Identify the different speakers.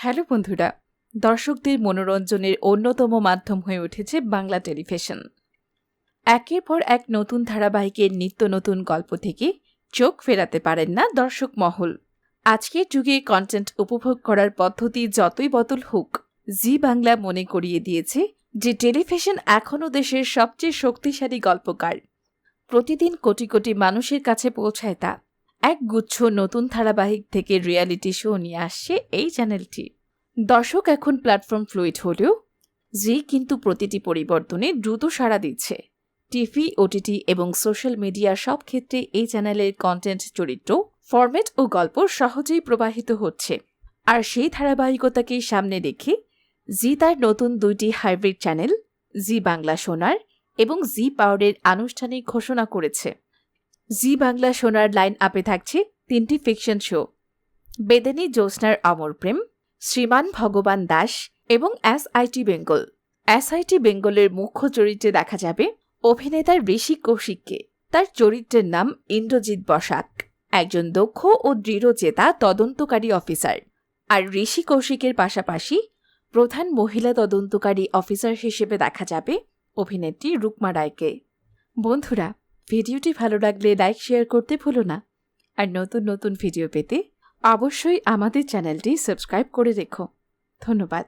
Speaker 1: Hello বন্ধুরা, দর্শকদের মনোরঞ্জনের অন্যতম মাধ্যম হয়ে উঠেছে বাংলা টেলিভিশন। একের পর এক নতুন ধারাবাহিকের নিত্য নতুন গল্প থেকে চোখ ফেরাতে পারেন না দর্শক মহল। আজকের যুগে কন্টেন্ট উপভোগ করার পদ্ধতি যতই বদল হোক, জি বাংলা মনে করিয়ে দিয়েছে যে টেলিভিশন এখনও দেশের সবচেয়ে শক্তিশালী গল্পকার। প্রতিদিন কোটি কোটি মানুষের কাছে পৌঁছায় তা। এক গুচ্ছ নতুন ধারাবাহিক থেকে রিয়ালিটি শো নিয়ে আসছে এই চ্যানেলটি দর্শক এখন প্ল্যাটফর্ম ফ্লুইড হলেও জি কিন্তু প্রতিটি পরিবর্তনে দ্রুত সাড়া দিচ্ছে। টিভি ওটিটি এবং সোশ্যাল মিডিয়া সব ক্ষেত্রে এই চ্যানেলের কন্টেন্ট চরিত্র ফরম্যাট ও গল্প সহজেই প্রবাহিত হচ্ছে। আর সেই ধারাবাহিকতাকেই সামনে রেখে জি তার নতুন দুইটি হাইব্রিড চ্যানেল জি বাংলা সোনার এবং জি পাওয়ারের আনুষ্ঠানিক ঘোষণা করেছে। জি বাংলা সোনার লাইন আপে থাকছে তিনটি ফিকশন শো বেদেনী জ্যোৎস্নার অমর প্রেম, শ্রীমান ভগবান দাস এবং S IT Bengal. S IT বেঙ্গলের মুখ্য চরিত্রে দেখা যাবে অভিনেতা ঋষি কৌশিককে। তার চরিত্রের নাম ইন্দ্রজিৎ বসাক, একজন দক্ষ ও দৃঢ় দৃঢ়চেতা তদন্তকারী অফিসার। আর ঋষি কৌশিকের পাশাপাশি প্রধান মহিলা তদন্তকারী অফিসার হিসেবে দেখা যাবে অভিনেত্রী রুকমা রায়কে। বন্ধুরা ভিডিওটি ভালো লাগলে লাইক, শেয়ার করতে ভুলো না। আর নতুন নতুন ভিডিও পেতে অবশ্যই আমাদের চ্যানেলটি সাবস্ক্রাইব করে রেখো। ধন্যবাদ।